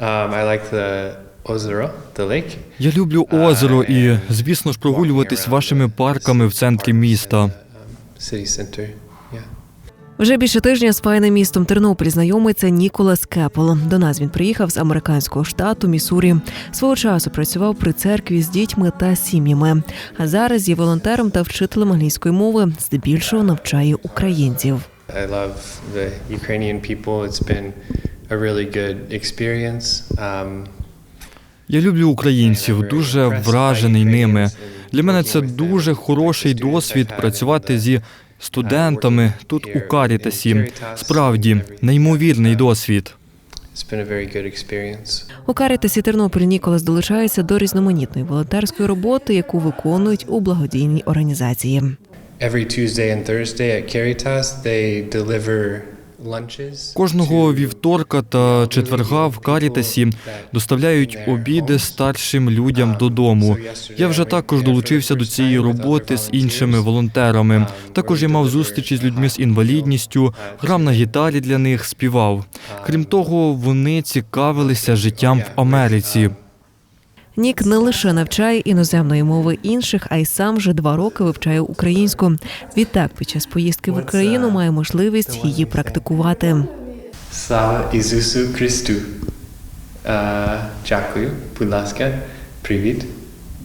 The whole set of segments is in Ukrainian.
Um, I like the ozero, the lake. Я люблю озеро і, звісно ж, прогулюватись вашими парками в центрі міста. Um, city center. Yeah. Вже більше тижня з файним містом Тернопіль знайомиться Ніколас Кепл. До нас він приїхав з американського штату Міссурі. Свого часу працював при церкві з дітьми та сім'ями. А зараз є волонтером та вчителем англійської мови, здебільшого навчає українців. I love the Ukrainian people. It's been a really good experience. Um, Я люблю українців, дуже вражений ними. Для мене це дуже хороший досвід працювати зі студентами тут у Карітасі. Справді, неймовірний досвід. У Карітасі Тернопіль Ніколас долучається до різноманітної волонтерської роботи, яку виконують у благодійній організації. Every Tuesday and Thursday at Caritas, they deliver. Кожного вівторка та четверга в Карітасі доставляють обіди старшим людям додому. Я вже також долучився до цієї роботи з іншими волонтерами. Також я мав зустрічі з людьми з інвалідністю, грав на гітарі для них, співав. Крім того, вони цікавилися життям в Америці. Нік не лише навчає іноземної мови інших, а й сам вже два роки вивчає українську. Відтак, під час поїздки в Україну має можливість її практикувати. Слава Ісусу Христу. Дякую, будь ласка. Привіт.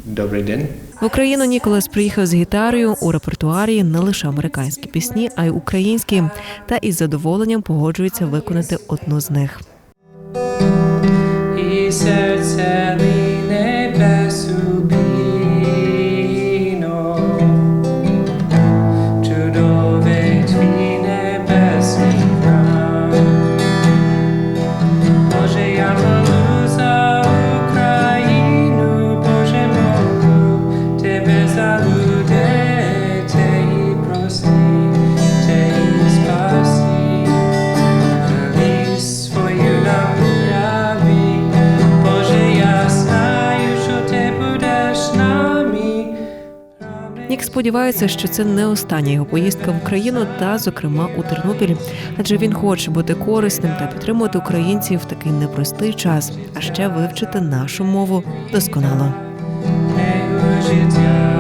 Добрий день. В Україну Ніколас приїхав з гітарою у репертуарі не лише американські пісні, а й українські, та із задоволенням погоджується виконати одну з них. І серце Нік сподівається, що це не остання його поїздка в Україну та, зокрема, у Тернопіль, адже він хоче бути корисним та підтримувати українців в такий непростий час, а ще вивчити нашу мову досконало. Життя.